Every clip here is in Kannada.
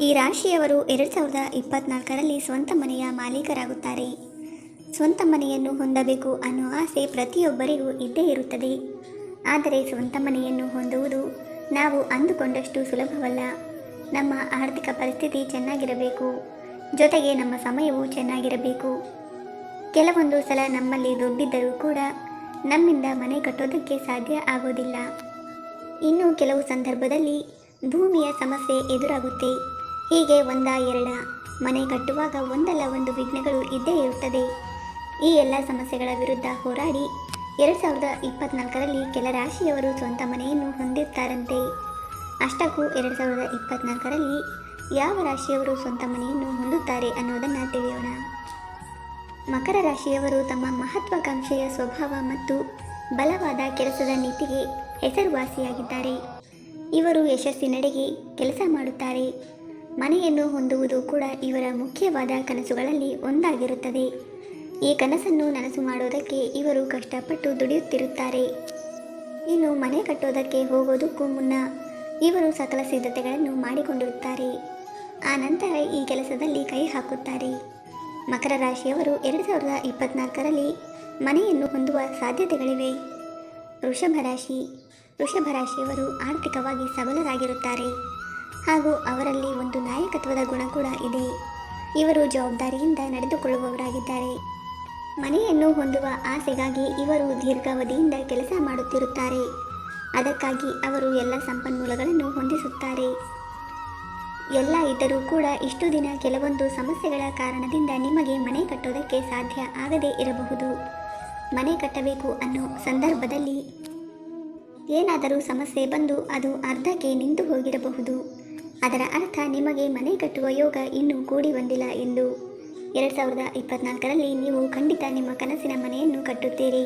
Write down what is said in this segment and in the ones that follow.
ಈ ರಾಶಿಯವರು ಎರಡು ಸಾವಿರದ ಇಪ್ಪತ್ನಾಲ್ಕರಲ್ಲಿ ಸ್ವಂತ ಮನೆಯ ಮಾಲೀಕರಾಗುತ್ತಾರೆ. ಸ್ವಂತ ಮನೆಯನ್ನು ಹೊಂದಬೇಕು ಅನ್ನೋ ಆಸೆ ಪ್ರತಿಯೊಬ್ಬರಿಗೂ ಇದ್ದೇ ಇರುತ್ತದೆ. ಆದರೆ ಸ್ವಂತ ಮನೆಯನ್ನು ಹೊಂದುವುದು ನಾವು ಅಂದುಕೊಂಡಷ್ಟು ಸುಲಭವಲ್ಲ. ನಮ್ಮ ಆರ್ಥಿಕ ಪರಿಸ್ಥಿತಿ ಚೆನ್ನಾಗಿರಬೇಕು. ಜೊತೆಗೆ ನಮ್ಮ ಸಮಯವು ಚೆನ್ನಾಗಿರಬೇಕು. ಕೆಲವೊಂದು ಸಲ ನಮ್ಮಲ್ಲಿ ದುಡ್ಡಿದ್ದರೂ ಕೂಡ ನಮ್ಮಿಂದ ಮನೆ ಕಟ್ಟೋದಕ್ಕೆ ಸಾಧ್ಯ ಆಗೋದಿಲ್ಲ. ಇನ್ನು ಕೆಲವು ಸಂದರ್ಭದಲ್ಲಿ ಭೂಮಿಯ ಸಮಸ್ಯೆ ಎದುರಾಗುತ್ತೆ. ಹೀಗೆ ಒಂದ ಎರಡ ಮನೆ ಕಟ್ಟುವಾಗ ಒಂದಲ್ಲ ಒಂದು ವಿಘ್ನಗಳು ಇದ್ದೇ ಇರುತ್ತದೆ. ಈ ಎಲ್ಲ ಸಮಸ್ಯೆಗಳ ವಿರುದ್ಧ ಹೋರಾಡಿ ಎರಡು ಸಾವಿರದ ಇಪ್ಪತ್ನಾಲ್ಕರಲ್ಲಿ ಕೆಲ ರಾಶಿಯವರು ಸ್ವಂತ ಮನೆಯನ್ನು ಹೊಂದಿರ್ತಾರಂತೆ ಅಷ್ಟಕ್ಕೂ ಎರಡು ಸಾವಿರದ ಇಪ್ಪತ್ನಾಲ್ಕರಲ್ಲಿ ಯಾವ ರಾಶಿಯವರು ಸ್ವಂತ ಮನೆಯನ್ನು ಹೊಂದುತ್ತಾರೆ ಅನ್ನೋದನ್ನು ತಿಳಿಯೋಣ. ಮಕರ ರಾಶಿಯವರು ತಮ್ಮ ಮಹತ್ವಾಕಾಂಕ್ಷೆಯ ಸ್ವಭಾವ ಮತ್ತು ಬಲವಾದ ಕೆಲಸದ ನೀತಿಗೆ ಹೆಸರುವಾಸಿಯಾಗಿದ್ದಾರೆ. ಇವರು ಯಶಸ್ಸಿನೆಡೆಗೆ ಕೆಲಸ ಮಾಡುತ್ತಾರೆ. ಮನೆಯನ್ನು ಹೊಂದುವುದು ಕೂಡ ಇವರ ಮುಖ್ಯವಾದ ಕನಸುಗಳಲ್ಲಿ ಒಂದಾಗಿರುತ್ತದೆ. ಈ ಕನಸನ್ನು ನನಸು ಮಾಡೋದಕ್ಕೆ ಇವರು ಕಷ್ಟಪಟ್ಟು ದುಡಿಯುತ್ತಿರುತ್ತಾರೆ. ಇನ್ನು ಮನೆ ಕಟ್ಟೋದಕ್ಕೆ ಹೋಗೋದಕ್ಕೂ ಮುನ್ನ ಇವರು ಸಕಲ ಸಿದ್ಧತೆಗಳನ್ನು ಮಾಡಿಕೊಂಡಿರುತ್ತಾರೆ. ಆ ನಂತರ ಈ ಕೆಲಸದಲ್ಲಿ ಕೈ ಹಾಕುತ್ತಾರೆ. ಮಕರ ರಾಶಿಯವರು ಎರಡು ಸಾವಿರದ ಇಪ್ಪತ್ನಾಲ್ಕರಲ್ಲಿ ಮನೆಯನ್ನು ಹೊಂದುವ ಸಾಧ್ಯತೆಗಳಿವೆ. ವೃಷಭ ರಾಶಿ. ವೃಷಭ ರಾಶಿಯವರು ಆರ್ಥಿಕವಾಗಿ ಸಬಲರಾಗಿರುತ್ತಾರೆ. ಹಾಗೂ ಅವರಲ್ಲಿ ಒಂದು ನಾಯಕತ್ವದ ಗುಣ ಕೂಡ ಇದೆ. ಇವರು ಜವಾಬ್ದಾರಿಯಿಂದ ನಡೆದುಕೊಳ್ಳುವವರಾಗಿದ್ದಾರೆ. ಮನೆಯನ್ನು ಹೊಂದುವ ಆಸೆಗಾಗಿ ಇವರು ದೀರ್ಘಾವಧಿಯಿಂದ ಕೆಲಸ ಮಾಡುತ್ತಿರುತ್ತಾರೆ. ಅದಕ್ಕಾಗಿ ಅವರು ಎಲ್ಲ ಸಂಪನ್ಮೂಲಗಳನ್ನು ಹೊಂದಿಸುತ್ತಾರೆ. ಎಲ್ಲ ಇದ್ದರೂ ಕೂಡ ಇಷ್ಟು ದಿನ ಕೆಲವೊಂದು ಸಮಸ್ಯೆಗಳ ಕಾರಣದಿಂದ ನಿಮಗೆ ಮನೆ ಕಟ್ಟೋದಕ್ಕೆ ಸಾಧ್ಯ ಆಗದೇ ಇರಬಹುದು. ಮನೆ ಕಟ್ಟಬೇಕು ಅನ್ನೋ ಸಂದರ್ಭದಲ್ಲಿ ಏನಾದರೂ ಸಮಸ್ಯೆ ಬಂದು ಅದು ಅರ್ಧಕ್ಕೆ ನಿಂತು ಹೋಗಿರಬಹುದು. ಅದರ ಅರ್ಥ ನಿಮಗೆ ಮನೆ ಕಟ್ಟುವ ಯೋಗ ಇನ್ನೂ ಕೂಡಿ ಬಂದಿಲ್ಲ ಎಂದು. ಎರಡು ಸಾವಿರದ ಇಪ್ಪತ್ನಾಲ್ಕರಲ್ಲಿ ನೀವು ಖಂಡಿತ ನಿಮ್ಮ ಕನಸಿನ ಮನೆಯನ್ನು ಕಟ್ಟುತ್ತೀರಿ.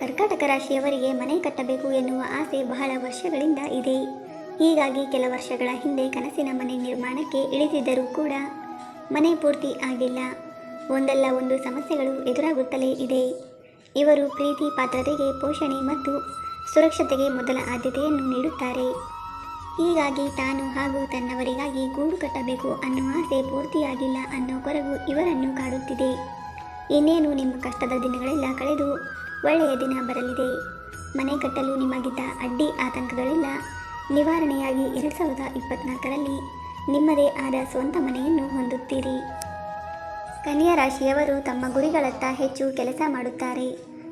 ಕರ್ಕಾಟಕ ರಾಶಿಯವರಿಗೆ ಮನೆ ಕಟ್ಟಬೇಕು ಎನ್ನುವ ಆಸೆ ಬಹಳ ವರ್ಷಗಳಿಂದ ಇದೆ. ಹೀಗಾಗಿ ಕೆಲ ವರ್ಷಗಳ ಹಿಂದೆ ಕನಸಿನ ಮನೆ ನಿರ್ಮಾಣಕ್ಕೆ ಇಳಿದಿದ್ದರೂ ಕೂಡ ಮನೆ ಪೂರ್ತಿ ಆಗಿಲ್ಲ. ಒಂದಲ್ಲ ಒಂದು ಸಮಸ್ಯೆಗಳು ಎದುರಾಗುತ್ತಲೇ ಇದೆ. ಇವರು ಪ್ರೀತಿ, ಪಾತ್ರತೆಗೆ, ಪೋಷಣೆ ಮತ್ತು ಸುರಕ್ಷತೆಗೆ ಮೊದಲ ಆದ್ಯತೆಯನ್ನು ನೀಡುತ್ತಾರೆ. ಹೀಗಾಗಿ ತಾನು ಹಾಗೂ ತನ್ನವರಿಗಾಗಿ ಗೂಡು ಕಟ್ಟಬೇಕು ಅನ್ನೋ ಆಸೆ ಪೂರ್ತಿಯಾಗಿಲ್ಲ ಅನ್ನೋ ಕೊರಗು ಇವರನ್ನು ಕಾಡುತ್ತಿದೆ. ಇನ್ನೇನು ನಿಮ್ಮ ಕಷ್ಟದ ದಿನಗಳೆಲ್ಲ ಕಳೆದು ಒಳ್ಳೆಯ ದಿನ ಬರಲಿದೆ. ಮನೆ ಕಟ್ಟಲು ನಿಮಗಿದ್ದ ಅಡ್ಡಿ ಆತಂಕಗಳೆಲ್ಲ. ನಿವಾರಣೆಯಾಗಿ ಎರಡು ಸಾವಿರದ ಇಪ್ಪತ್ನಾಲ್ಕರಲ್ಲಿ ನಿಮ್ಮದೇ ಆದ ಸ್ವಂತ ಮನೆಯನ್ನು ಹೊಂದುತ್ತೀರಿ. ಕನ್ಯಾ ರಾಶಿಯವರು ತಮ್ಮ ಗುರಿಗಳತ್ತ ಹೆಚ್ಚು ಕೆಲಸ ಮಾಡುತ್ತಾರೆ.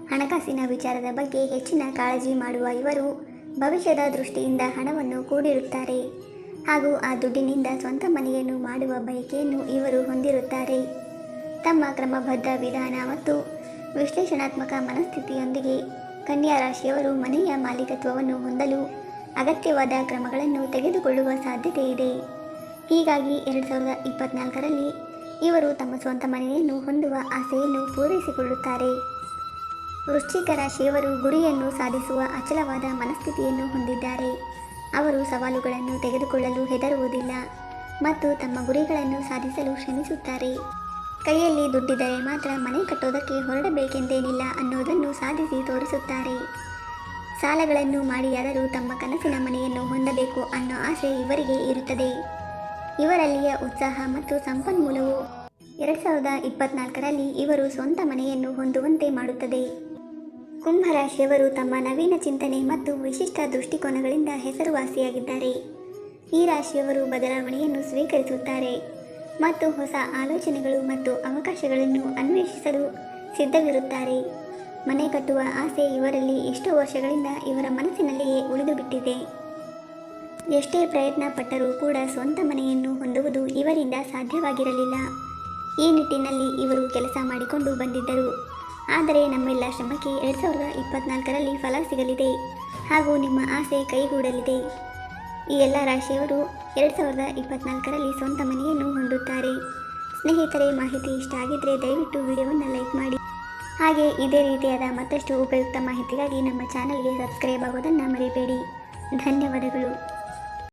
ಹಣಕಾಸಿನ ವಿಚಾರದ ಬಗ್ಗೆ ಹೆಚ್ಚಿನ ಕಾಳಜಿ ಮಾಡುವ ಇವರು ಭವಿಷ್ಯದ ದೃಷ್ಟಿಯಿಂದ ಹಣವನ್ನು ಕೂಡಿರುತ್ತಾರೆ ಹಾಗೂ ಆ ದುಡ್ಡಿನಿಂದ ಸ್ವಂತ ಮನೆಯನ್ನು ಮಾಡುವ ಬಯಕೆಯನ್ನು ಇವರು ಹೊಂದಿರುತ್ತಾರೆ. ತಮ್ಮ ಕ್ರಮಬದ್ಧ ವಿಧಾನ ಮತ್ತು ವಿಶ್ಲೇಷಣಾತ್ಮಕ ಮನಸ್ಥಿತಿಯೊಂದಿಗೆ ಕನ್ಯಾ ರಾಶಿಯವರು ಮನೆಯ ಮಾಲೀಕತ್ವವನ್ನು ಹೊಂದಲು ಅಗತ್ಯವಾದ ಕ್ರಮಗಳನ್ನು ತೆಗೆದುಕೊಳ್ಳುವ ಸಾಧ್ಯತೆ ಇದೆ. ಹೀಗಾಗಿ ಎರಡು ಸಾವಿರದ ಇಪ್ಪತ್ನಾಲ್ಕರಲ್ಲಿ ಇವರು ತಮ್ಮ ಸ್ವಂತ ಮನೆಯನ್ನು ಹೊಂದುವ ಆಸೆಯನ್ನು ಪೂರೈಸಿಕೊಳ್ಳುತ್ತಾರೆ. ವೃಶ್ಚಿಕ ರಾಶಿಯವರು ಗುರಿಯನ್ನು ಸಾಧಿಸುವ ಅಚಲವಾದ ಮನಸ್ಥಿತಿಯನ್ನು ಹೊಂದಿದ್ದಾರೆ. ಅವರು ಸವಾಲುಗಳನ್ನು ತೆಗೆದುಕೊಳ್ಳಲು ಹೆದರುವುದಿಲ್ಲ ಮತ್ತು ತಮ್ಮ ಗುರಿಗಳನ್ನು ಸಾಧಿಸಲು ಶ್ರಮಿಸುತ್ತಾರೆ. ಕೈಯಲ್ಲಿ ದುಡ್ಡಿದ್ದರೆ ಮಾತ್ರ ಮನೆ ಕಟ್ಟೋದಕ್ಕೆ ಹೊರಡಬೇಕೆಂದೇನಿಲ್ಲ ಅನ್ನೋದನ್ನು ಸಾಧಿಸಿ ತೋರಿಸುತ್ತಾರೆ. ಸಾಲಗಳನ್ನು ಮಾಡಿಯಾದರೂ ತಮ್ಮ ಕನಸಿನ ಮನೆಯನ್ನು ಹೊಂದಬೇಕು ಅನ್ನೋ ಆಸೆ ಇವರಿಗೆ ಇರುತ್ತದೆ. ಇವರಲ್ಲಿಯ ಉತ್ಸಾಹ ಮತ್ತು ಸಂಪನ್ಮೂಲವು ಎರಡು ಸಾವಿರದ ಇಪ್ಪತ್ನಾಲ್ಕರಲ್ಲಿ ಇವರು ಸ್ವಂತ ಮನೆಯನ್ನು ಹೊಂದುವಂತೆ ಮಾಡುತ್ತದೆ. ಕುಂಭರಾಶಿಯವರು ತಮ್ಮ ನವೀನ ಚಿಂತನೆ ಮತ್ತು ವಿಶಿಷ್ಟ ದೃಷ್ಟಿಕೋನಗಳಿಂದ ಹೆಸರುವಾಸಿಯಾಗಿದ್ದಾರೆ. ಈ ರಾಶಿಯವರು ಬದಲಾವಣೆಯನ್ನು ಸ್ವೀಕರಿಸುತ್ತಾರೆ ಮತ್ತು ಹೊಸ ಆಲೋಚನೆಗಳು ಮತ್ತು ಅವಕಾಶಗಳನ್ನು ಅನ್ವೇಷಿಸಲು ಸಿದ್ಧವಿರುತ್ತಾರೆ. ಮನೆ ಕಟ್ಟುವ ಆಸೆ ಇವರಲ್ಲಿ ಎಷ್ಟೋ ವರ್ಷಗಳಿಂದ ಇವರ ಮನಸ್ಸಿನಲ್ಲಿಯೇ ಉಳಿದು ಬಿಟ್ಟಿದೆ ಎಷ್ಟೇ ಪ್ರಯತ್ನ ಪಟ್ಟರೂ ಕೂಡ ಸ್ವಂತ ಮನೆಯನ್ನು ಹೊಂದುವುದು ಇವರಿಂದ ಸಾಧ್ಯವಾಗಿರಲಿಲ್ಲ. ಈ ನಿಟ್ಟಿನಲ್ಲಿ ಇವರು ಕೆಲಸ ಮಾಡಿಕೊಂಡು ಬಂದಿದ್ದರು. ಆದರೆ ನಮ್ಮೆಲ್ಲ ಶ್ರಮಕ್ಕೆ ಎರಡು ಸಾವಿರದ ಇಪ್ಪತ್ನಾಲ್ಕರಲ್ಲಿ ಫಲ ಸಿಗಲಿದೆ ಹಾಗೂ ನಿಮ್ಮ ಆಸೆ ಕೈಗೂಡಲಿದೆ. ಈ ಎಲ್ಲ ರಾಶಿಯವರು ಎರಡು ಸಾವಿರದ ಇಪ್ಪತ್ನಾಲ್ಕರಲ್ಲಿ ಸ್ವಂತ ಮನೆಯನ್ನು ಹೊಂದುತ್ತಾರೆ. ಸ್ನೇಹಿತರೆ, ಮಾಹಿತಿ ಇಷ್ಟ ಆಗಿದ್ದರೆ ದಯವಿಟ್ಟು ವಿಡಿಯೋವನ್ನು ಲೈಕ್ ಮಾಡಿ. ಹಾಗೆ ಇದೇ ರೀತಿಯಾದ ಮತ್ತಷ್ಟು ಉಪಯುಕ್ತ ಮಾಹಿತಿಗಾಗಿ ನಮ್ಮ ಚಾನಲ್ಗೆ ಸಬ್ಸ್ಕ್ರೈಬ್ ಆಗೋದನ್ನು ಮರಿಬೇಡಿ. ಧನ್ಯವಾದಗಳು.